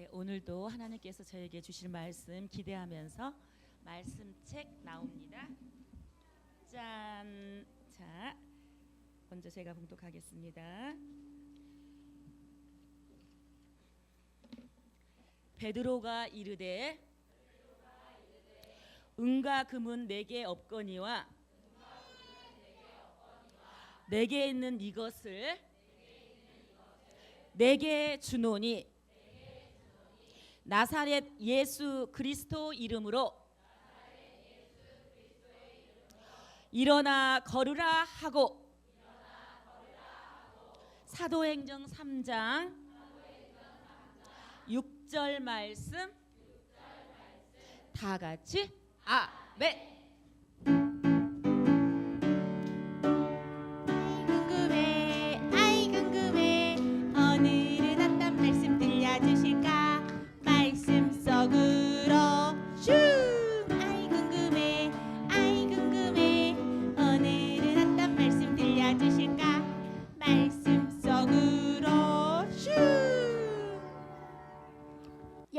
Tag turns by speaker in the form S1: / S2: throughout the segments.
S1: 네, 오늘도 하나님께서 저에게 주실 말씀 기대하면서 말씀책 나옵니다. 짠. 자, 먼저 제가 봉독하겠습니다. 베드로가 이르되 은과 금은 내게 없거니와 내게 있는 이것을 내게 주노니 나사렛 예수 그리스도 이름으로. 일어나 걸으라 하고. 사도행전 3장. 6절 말씀. 다 같이. 아멘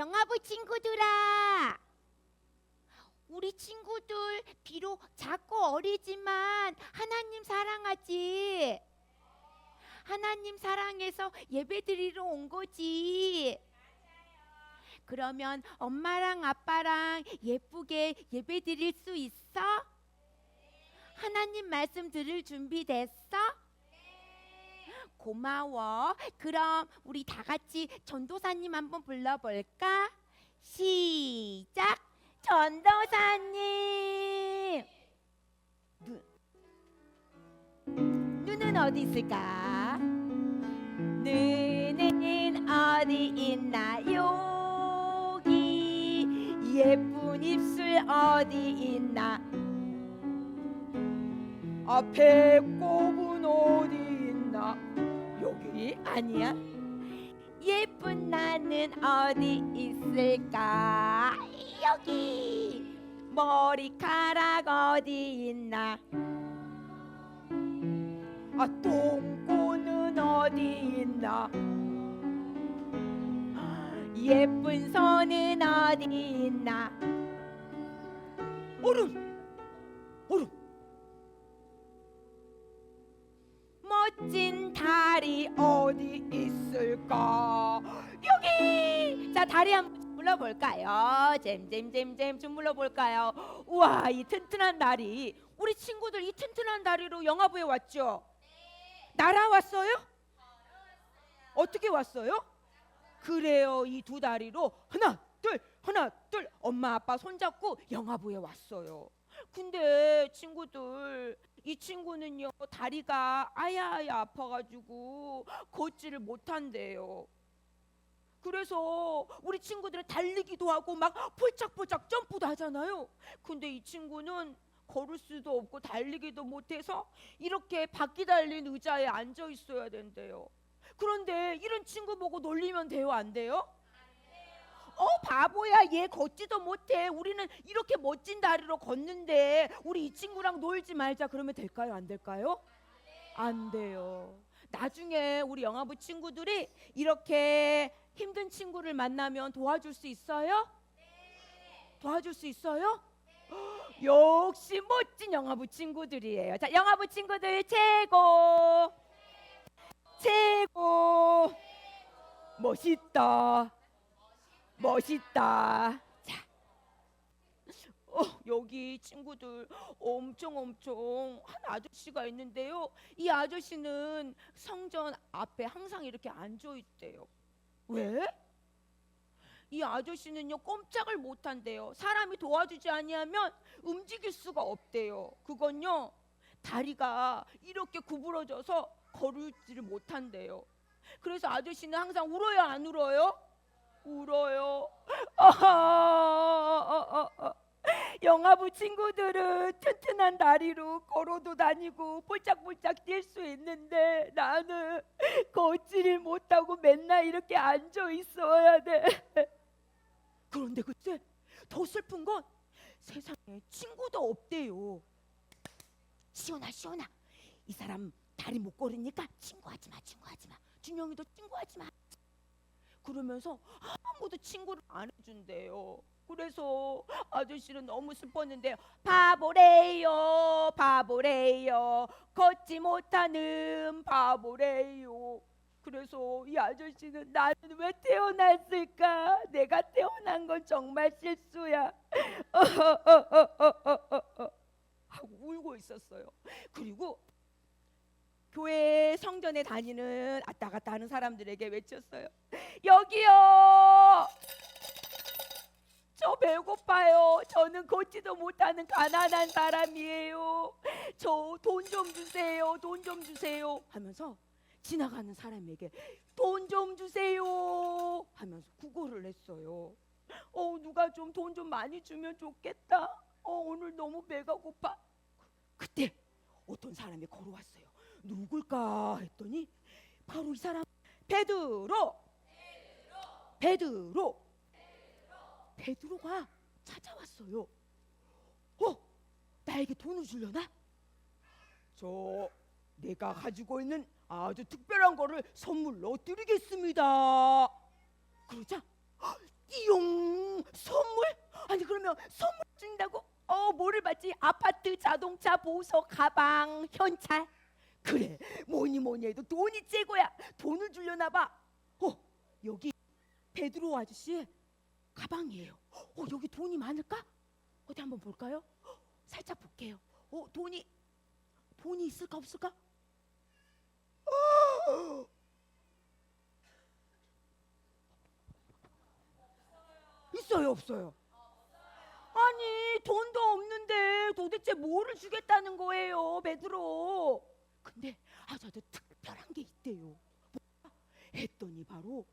S2: 영화부 친구들아 우리 친구들 비록 작고 어리지만 하나님 사랑하지. 하나님 사랑해서 예배드리러 온 거지. 그러면 엄마랑 아빠랑 예쁘게 예배드릴 수 있어? 하나님 말씀 들을 준비 됐어? 고마워. 그럼 우리 다 같이 전도사님 한번 불러볼까? 시작. 전도사님. 눈. 눈은 어디 있을까? 눈은 어디 있나 여기 예쁜 입술 어디 있나
S3: 앞에 꼽은 어디 있나 여기
S2: 아니야. 예쁜 나는 어디 있을까? 여기. 머리카락 어디 있나?
S3: 아 똥꼬는 어디 있나?
S2: 예쁜 손은 어디 있나?
S3: 얼음 얼음
S2: 멋진 다리
S3: 어디 있을까?
S2: 여기! 자 다리 한번 불러볼까요? 잼잼잼잼 좀 불러볼까요? 우와 이 튼튼한 다리. 우리 친구들 이 튼튼한 다리로 영화부에 왔죠?
S3: 날아왔어요? 어떻게 왔어요? 그래요 이 두 다리로. 하나 둘 하나 둘. 엄마 아빠 손잡고 영화부에 왔어요. 근데 친구들 이 친구는요 다리가 아야아야 아파가지고 걷지를 못한대요. 그래서 우리 친구들은 달리기도 하고 막 폴짝폴짝 점프도 하잖아요. 근데 이 친구는 걸을 수도 없고 달리기도 못해서 이렇게 바퀴 달린 의자에 앉아 있어야 된대요. 그런데 이런 친구 보고 놀리면 돼요, 안 돼요? 어 바보야 얘 걷지도 못해. 우리는 이렇게 멋진 다리로 걷는데 우리 이 친구랑 놀지 말자. 그러면 될까요? 안 될까요? 안 돼요. 나중에 우리 영화부 친구들이 이렇게 힘든 친구를 만나면 도와줄 수 있어요? 도와줄 수 있어요? 역시 멋진 영화부 친구들이에요. 자 영화부 친구들 최고! 최고! 멋있다 멋있다. 자, 어, 여기 친구들 엄청 엄청 한 아저씨가 있는데요. 이 아저씨는 성전 앞에 항상 이렇게 앉아 있대요. 왜? 이 아저씨는요 꼼짝을 못 한대요. 사람이 도와주지 아니하면 움직일 수가 없대요. 그건요 다리가 이렇게 구부러져서 걸을지를 못한대요. 그래서 아저씨는 항상 울어요 안 울어요? 울어요. 아하하하하. 영화부 친구들은 튼튼한 다리로 걸어도 다니고 볼짝볼짝 뛸 수 있는데 나는 걷지를 못하고 맨날 이렇게 앉아 있어야 돼. 그런데 그때 더 슬픈 건 세상에 친구도 없대요. 시원아 시원아 이 사람 다리 못 걸으니까 친구하지 마 친구하지 마 준영이도 친구하지 마 그러면서 아무도 친구를 안 해준대요. 그래서 아저씨는 너무 슬펐는데요. 바보래요, 바보래요, 걷지 못하는 바보래요. 그래서 이 아저씨는 나는 왜 태어났을까? 내가 태어난 건 정말 실수야. 하고 울고 있었어요. 그리고 교회 성전에 다니는 왔다 갔다 하는 사람들에게 외쳤어요. 여기요. 저 배고파요. 저는 걷지도 못하는 가난한 사람이에요. 저 돈 좀 주세요. 돈 좀 주세요. 하면서 지나가는 사람에게 돈 좀 주세요. 하면서 구걸을 했어요. 어 누가 좀 돈좀 많이 주면 좋겠다. 어 오늘 너무 배가 고파. 그때 어떤 사람이 걸어왔어요. 누굴까 했더니 바로 이 사람 베드로 베드로 베드로 가 찾아왔어요. 어 나에게 돈을 주려나? 저 내가 가지고 있는 아주 특별한 거를 선물로 드리겠습니다. 그러자 헉, 띠용 선물? 아니 그러면 선물 준다고? 어 뭐를 받지? 아파트, 자동차, 보석, 가방, 현찰. 그래 뭐니 뭐니 해도 돈이 최고야. 돈을 주려나 봐. 어 여기 베드로 아저씨의 가방이에요. 어 여기 돈이 많을까? 어디 한번 볼까요? 어, 살짝 볼게요. 어 돈이 돈이 있을까 없을까? 어! 있어요 없어요? 아니 돈도 없는데 도대체 뭐를 주겠다는 거예요 베드로 근데 아주 특별한 게 있대요 뭐야? 했더니 바로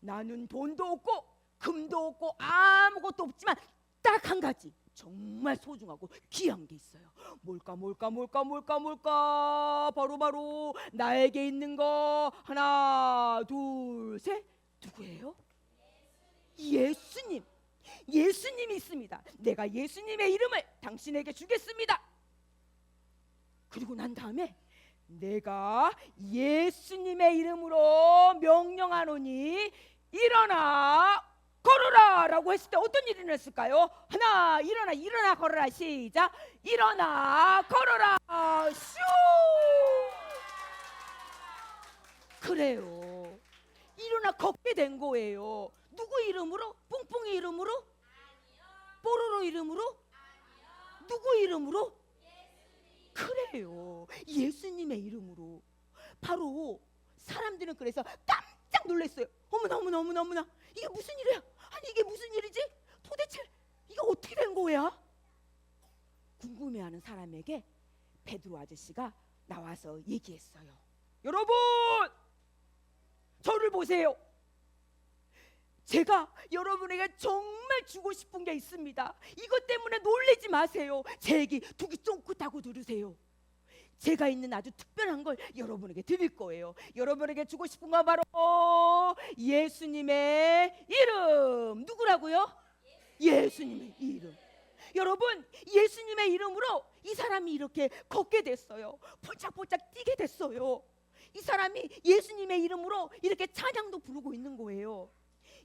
S3: 나는 돈도 없고 금도 없고 아무것도 없지만 딱 한 가지 정말 소중하고 귀한 게 있어요 뭘까 뭘까 뭘까 뭘까 뭘까 바로 바로 나에게 있는 거 하나 둘 셋 누구예요? 예수님 예수님이 있습니다. 내가 예수님의 이름을 당신에게 주겠습니다. 그리고 난 다음에 내가 예수님의 이름으로 명령하노니 일어나 걸어라 라고 했을 때 어떤 일이 일어났을까요? 하나 일어나 일어나 걸어라. 시작. 일어나 걸어라. 슈! 그래요. 일어나 걷게 된 거예요. 누구 이름으로? 뿡뿡이 이름으로? 뽀로로 이름으로? 누구 이름으로 그래요. 예수님의 이름으로. 바로 사람들은 그래서 깜짝 놀랐어요. 어머나 어머나 어머나 어머나. 이게 무슨 일이야? 아니 이게 무슨 일이지? 도대체 이게 어떻게 된 거야? 궁금해하는 사람에게 베드로 아저씨가 나와서 얘기했어요. 여러분! 저를 보세요 제가 여러분에게 정말 주고 싶은 게 있습니다. 이것 때문에 놀라지 마세요. 제 얘기 두기 쫑긋하고 들으세요. 제가 있는 아주 특별한 걸 여러분에게 드릴 거예요. 여러분에게 주고 싶은 건 바로 예수님의 이름. 누구라고요? 예수님의 이름. 여러분, 예수님의 이름으로 이 사람이 이렇게 걷게 됐어요. 폴짝폴짝 뛰게 됐어요. 이 사람이 예수님의 이름으로 이렇게 찬양도 부르고 있는 거예요.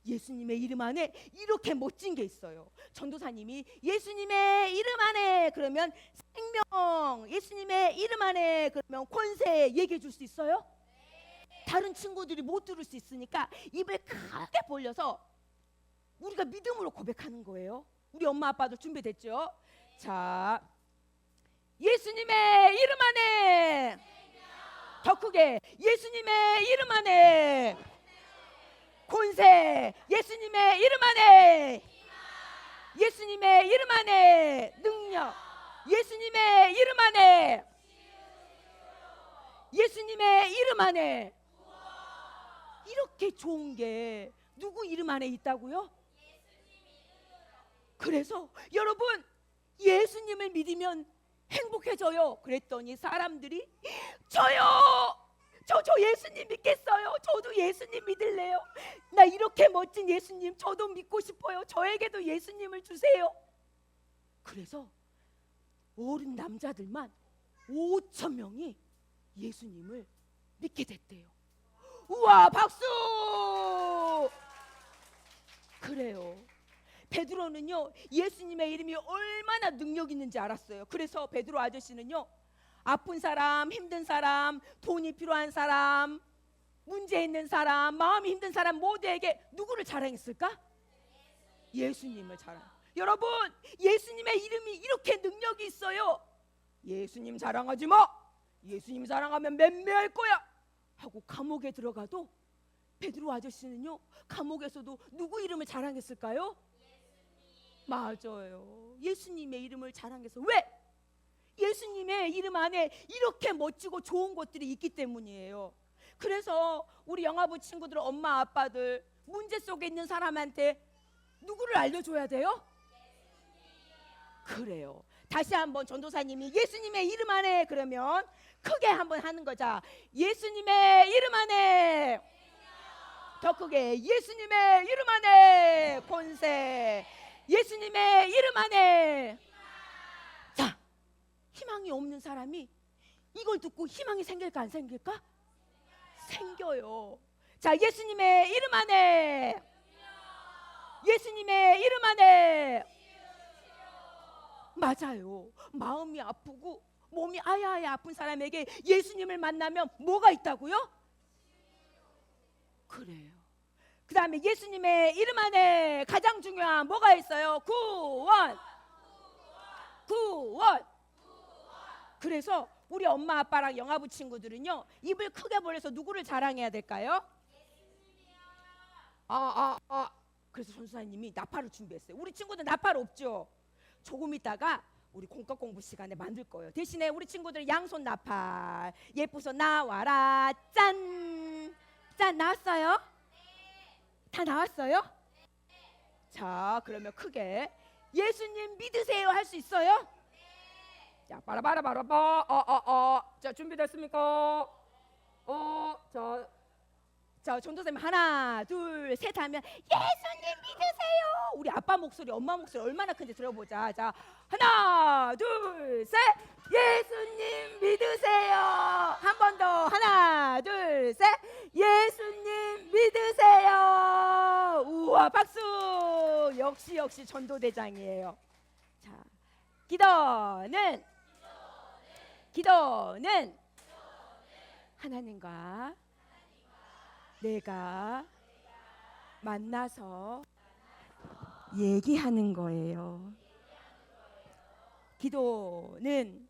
S3: 예수님의 이름 안에 이렇게 멋진 게 있어요. 전도사님이 예수님의 이름 안에 그러면 생명, 예수님의 이름 안에 그러면 권세 얘기해 줄 수 있어요? 다른 친구들이 못 들을 수 있으니까 입을 크게 벌려서 우리가 믿음으로 고백하는 거예요. 우리 엄마 아빠도 준비됐죠? 자, 예수님의 이름 안에 더 크게 예수님의 이름 안에 권세 예수님의 이름 안에 예수님의 이름 안에 능력 예수님의 이름 안에 예수님의 이름 안에 이렇게 좋은 게 누구 이름 안에 있다고요? 그래서 여러분 예수님을 믿으면 행복해져요. 그랬더니 사람들이 저요. 저 저 예수님 믿겠어요. 저도 예수님 믿을래요. 나 이렇게 멋진 예수님 저도 믿고 싶어요. 저에게도 예수님을 주세요. 그래서 어른 남자들만 5천 명이 예수님을 믿게 됐대요. 우와 박수! 그래요. 베드로는요 예수님의 이름이 얼마나 능력 있는지 알았어요. 그래서 베드로 아저씨는요 아픈 사람, 힘든 사람, 돈이 필요한 사람, 문제 있는 사람, 마음이 힘든 사람 모두에게 누구를 자랑했을까? 예수님을 자랑. 여러분 예수님의 이름이 이렇게 능력이 있어요. 예수님 자랑하지 마. 예수님 자랑하면 맴매할 거야. 하고 감옥에 들어가도 베드로 아저씨는요 감옥에서도 누구 이름을 자랑했을까요? 맞아요. 예수님의 이름을 자랑해서 왜? 예수님의 이름 안에 이렇게 멋지고 좋은 것들이 있기 때문이에요. 그래서 우리 영화부 친구들 엄마 아빠들 문제 속에 있는 사람한테 누구를 알려줘야 돼요? 그래요. 다시 한번 전도사님이 예수님의 이름 안에 그러면 크게 한번 하는 거자. 예수님의 이름 안에 더 크게 예수님의 이름 안에 권세. 예수님의 이름 안에 자 희망이 없는 사람이 이걸 듣고 희망이 생길까 안 생길까? 생겨요. 자 예수님의 이름 안에 예수님의 이름 안에 맞아요. 마음이 아프고 몸이 아야아야 아픈 사람에게 예수님을 만나면 뭐가 있다고요? 그래요. 그 다음에 예수님의 이름 안에 가장 중요한 뭐가 있어요? 구원. 구원. 그래서 우리 엄마 아빠랑 영화부 친구들은요 입을 크게 벌려서 누구를 자랑해야 될까요? 아, 아, 아. 그래서 전수사님이 나팔을 준비했어요. 우리 친구들 나팔 없죠? 조금 있다가 우리 공과 공부 시간에 만들 거예요. 대신에 우리 친구들 양손 나팔 예뻐서 나와라 짠. 짠 나왔어요? 다 나왔어요? 자, 그러면 크게 예수님 믿으세요 할 수 있어요? 자, 바라바라 바라바. 어, 어, 어. 자, 준비됐습니까? 어, 자. 자, 전도사님 하나, 둘, 셋 하면 예수님 믿으세요. 우리 아빠 목소리, 엄마 목소리 얼마나 큰지 들어보자. 자, 하나, 둘, 셋. 예수님 믿으세요. 한 번 더. 하나, 둘, 셋. 예수님 믿으세요. 우와, 박수. 역시 역시 전도대장이에요. 자, 기도는 기도는 하나님과 내가 만나서 얘기하는 거예요. 기도는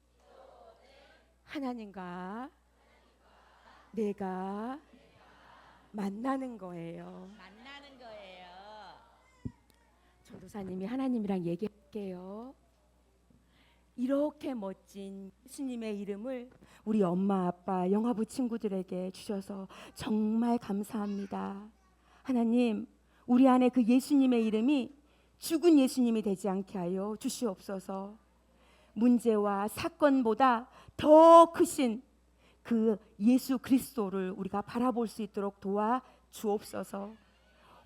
S3: 하나님과 내가 만나는 거예요.
S1: 만나는 거예요.
S3: 전도사님이 하나님이랑 얘기할게요. 이렇게 멋진 예수님의 이름을 우리 엄마 아빠 영화부 친구들에게 주셔서 정말 감사합니다. 하나님, 우리 안에 그 예수님의 이름이 죽은 예수님이 되지 않게 하여 주시옵소서. 문제와 사건보다 더 크신 그 예수 그리스도를 우리가 바라볼 수 있도록 도와 주옵소서.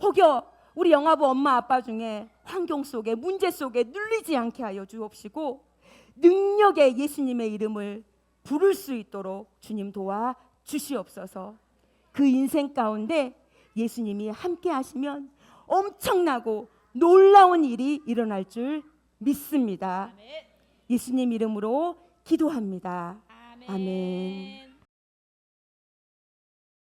S3: 혹여 우리 영화부 엄마 아빠 중에 환경 속에 문제 속에 눌리지 않게 하여 주옵시고 능력의 예수님의 이름을 부를 수 있도록 주님 도와 주시옵소서. 그 인생 가운데 예수님이 함께 하시면 엄청나고 놀라운 일이 일어날 줄 믿습니다. 예수님 이름으로 기도합니다.
S1: 아멘.
S3: 아멘.